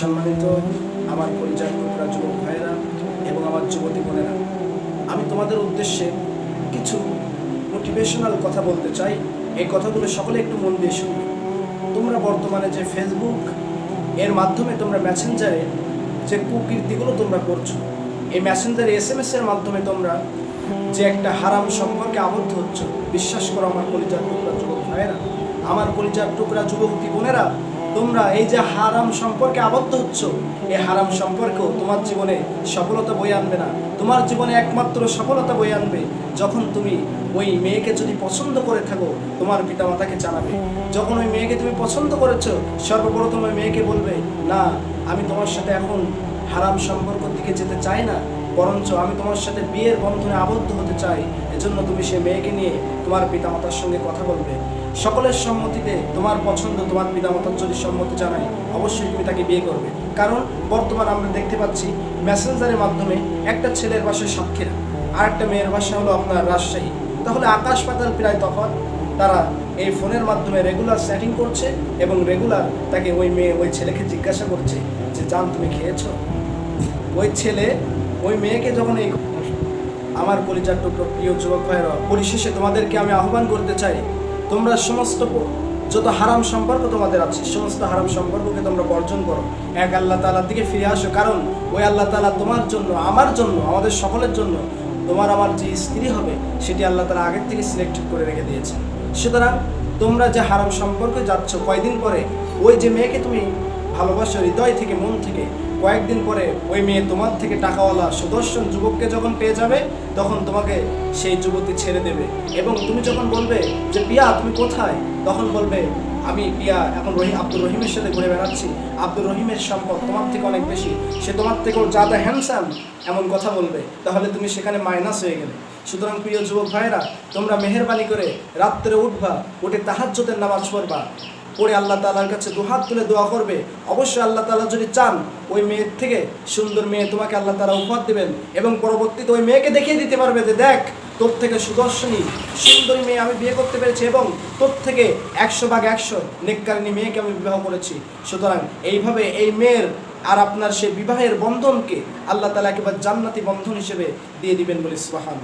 সম্মানিত আমার পরিচয় যুবক ভাইয়েরা এবং আমার যুবতী বোনেরা, আমি তোমাদের উদ্দেশ্যে কিছু মোটিভেশনাল কথা বলতে চাই। এই কথাগুলো সকলে একটু মন দিয়ে শুনবে। তোমরা বর্তমানে যে ফেসবুক এর মাধ্যমে তোমরা মেসেঞ্জারে যে কুকীর্তিগুলো তোমরা করছ, এই মেসেঞ্জারে এস এম এস এর মাধ্যমে তোমরা যে একটা হারাম সম্পর্কে আবদ্ধ হচ্ছ, বিশ্বাস করো আমার পরিচার টুকরা যুবক ভাইয়েরা, আমার পরিচার টুকরা যুবতী বোনেরা তোমরা এই যে হারাম সম্পর্কে আবদ্ধ হচ্ছ, এই হারাম সম্পর্ক তোমার জীবনে সফলতা বয়ে আনবে না। তোমার জীবনে একমাত্র সফলতা বয়ে আনবে যখন তুমি ওই মেয়েকে যদি পছন্দ করে থাকো, তোমার পিতামাতাকে জানাবে। যখন ওই মেয়েকে তুমি পছন্দ করেছ, সর্বপ্রথম ওই মেয়েকে বলবে, না, আমি তোমার সাথে এখন হারাম সম্পর্কের দিকে যেতে চাই না, বরঞ্চ আমি তোমার সাথে বিয়ের বন্ধনে আবদ্ধ হতে চাই। এজন্য তুমি সে মেয়েকে নিয়ে তোমার পিতামাতার সঙ্গে কথা বলবে। সকলের সম্মতিতে তোমার পছন্দ তোমার পিতামাতার যদি সম্মতি জানায়, অবশ্যই তুমি তাকে বিয়ে করবে। কারণ বর্তমান আমরা দেখতে পাচ্ছি মেসেঞ্জারের মাধ্যমে একটা ছেলের বাসায় সাক্ষীরা আর একটা মেয়ের বাসা হলো আপনার রাজশাহী। তাহলে আকাশ পাতাল প্রায় তফাৎ। তারা এই ফোনের মাধ্যমে রেগুলার সেটিং করছে এবং রেগুলার তাকে ওই মেয়ে, ওই ছেলেকে জিজ্ঞাসা করছে যে, জান, তুমি খেয়েছো? ওই ছেলে, ওই মেয়েকে যখন এই আমার পরিচার টুকরো প্রিয় যুবক ভাইয়েরা, পরিশেষে তোমাদেরকে আমি আহ্বান করতে চাই, তোমরা সমস্ত যত হারাম সম্পর্ক তোমাদের আছে, সমস্ত হারাম সম্পর্ককে তোমরা বর্জন করো। এক আল্লাহ তালার দিকে ফিরে আসো, কারণ ওই আল্লাহ তালা তোমার জন্য, আমার জন্য, আমাদের সকলের জন্য তোমার আমার যে স্ত্রী হবে, সেটি আল্লাহ তালা আগের থেকে সিলেক্টেড করে রেখে দিয়েছেন। সুতরাং তোমরা যে হারাম সম্পর্কে যাচ্ছ কয়দিন পরে, ওই যে মেয়েকে তুমি ভালোবাসো, হৃদয় থেকে, মন থেকে কয়েকদিন পরে ওই মেয়ে তোমার থেকে টাকাওয়ালা সুদর্শন যুবককে যখন পেয়ে যাবে, তখন তোমাকে সেই যুবতী ছেড়ে দেবে। এবং তুমি যখন বলবে যে, পিয়া, তুমি কোথায়? তখন বলবে, আমি পিয়া, এখন রহিম আব্দুর রহিমের সাথে ঘুরে বেড়াচ্ছি। আব্দুর রহিমের সম্পদ তোমার থেকে অনেক বেশি। সে তোমার থেকেও যাদা হ্যান্ডসাম এমন কথা বলবে। তাহলে তুমি সেখানে মাইনাস হয়ে গেলে। সুতরাং প্রিয় যুবক ভাইয়েরা, তোমরা মেহরবানি করে রাত্রে উঠবা, উঠে তাহাজ্জতের নামাজ পড়বা। পড়ে আল্লাহ তালার কাছে দুহাত তুলে দোয়া করবে। অবশ্যই আল্লাহ তালা যদি চান, ওই মেয়ের থেকে সুন্দর মেয়ে তোমাকে আল্লাহ তালা উপহার দেবেন এবং পরবর্তীতে ওই মেয়েকে দেখিয়ে দিতে পারবে যে, দেখ, তোর থেকে সুদর্শনী, সুন্দরী মেয়ে আমি বিয়ে করতে পেরেছি এবং তোর থেকে একশো ভাগ একশো নেককারিনী মেয়েকে আমি বিবাহ করেছি। সুতরাং এইভাবে এই মেয়ের আর আপনার সেই বিবাহের বন্ধনকে আল্লাহ তালা একেবারে জান্নাতি বন্ধন হিসেবে দিয়ে দিবেন বলে সুবাহান